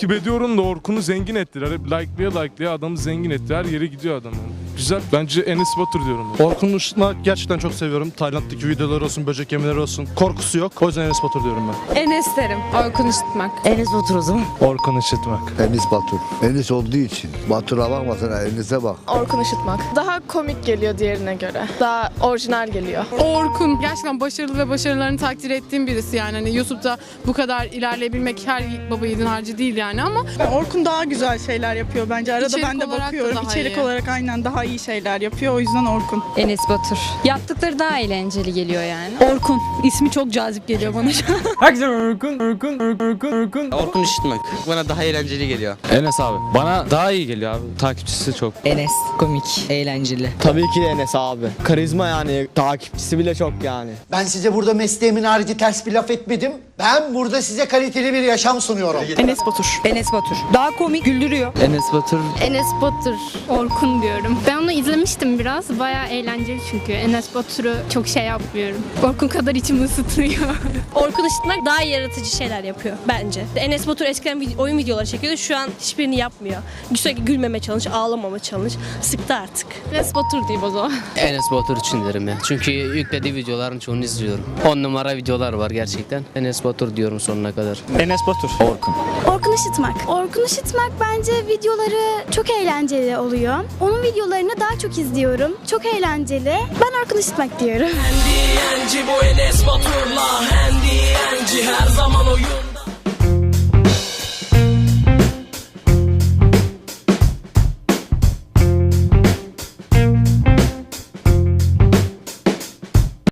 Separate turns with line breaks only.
Takip ediyorum da Orkun'u zengin ettiler. Hep like'laya like'laya adamı zengin etti. Her yere gidiyor adam. Güzel. Bence Enes Batur diyorum. ben.
Orkun Işıtmak gerçekten çok seviyorum. Tayland'daki videoları olsun, böcek yemeleri olsun. Korkusu yok. O yüzden Enes Batur diyorum ben.
Enes derim. Orkun Işıtmak.
Enes Batur o zaman.
Orkun Işıtmak.
Enis Batur. Enis olduğu için. Batur'a bakma sen Enis'e bak.
Orkun Işıtmak. Daha komik geliyor diğerine göre. Daha orijinal geliyor.
Orkun. Gerçekten başarılı ve başarılarını takdir ettiğim birisi yani. Hani YouTube'da bu kadar ilerleyebilmek her baba yiğidin harcı değil yani ama
Orkun daha güzel şeyler yapıyor bence. Arada
İçerik
ben de
olarak da
bakıyorum.
daha
İçerik
iyi.
olarak aynen daha iyi şeyler yapıyor. O yüzden Orkun.
Enes Batur. Yaptıkları daha eğlenceli geliyor yani.
Orkun. İsmi çok cazip geliyor bana şu an.
Herkese Orkun, Orkun, Orkun, Orkun.
Orkun Işıtmak. Bana daha eğlenceli geliyor.
Enes abi. Bana daha iyi geliyor abi. Takipçisi çok.
Enes. Komik. Eğlenceli.
Tabii ki Enes abi. Karizma yani. Takipçisi bile çok yani.
Ben size burada mesleğimin harici ters bir laf etmedim. Ben burada size kaliteli bir yaşam sunuyorum.
Enes Batur.
Enes Batur. Daha komik. Güldürüyor.
Enes Batur.
Enes Batur. Orkun diyorum. Ben onu izlemiştim biraz. Bayağı eğlenceli çünkü. Enes Batur'u çok şey yapmıyorum. Orkun kadar içimi ısıtıyor.
Orkun Işıtmak daha yaratıcı şeyler yapıyor bence. Enes Batur eskiden oyun videoları çekiyordu. Şu an hiçbirini yapmıyor. Sürekli gülmeme challenge, ağlamama challenge. Sıktı artık.
Enes Batur diyeyim o zaman.
Enes Batur için derim ya. Çünkü yüklediği videoların çoğunu izliyorum. 10 numara videolar var gerçekten. Enes Batur diyorum sonuna kadar.
Enes Batur. Orkun.
Orkun Işıtmak. Orkun Işıtmak bence videoları çok eğlenceli oluyor. Onun videolarını daha çok izliyorum. Çok eğlenceli. Ben Orkun Işıtmak diyorum.
bu Enes Batur'la Hendi Yenci her zaman oyun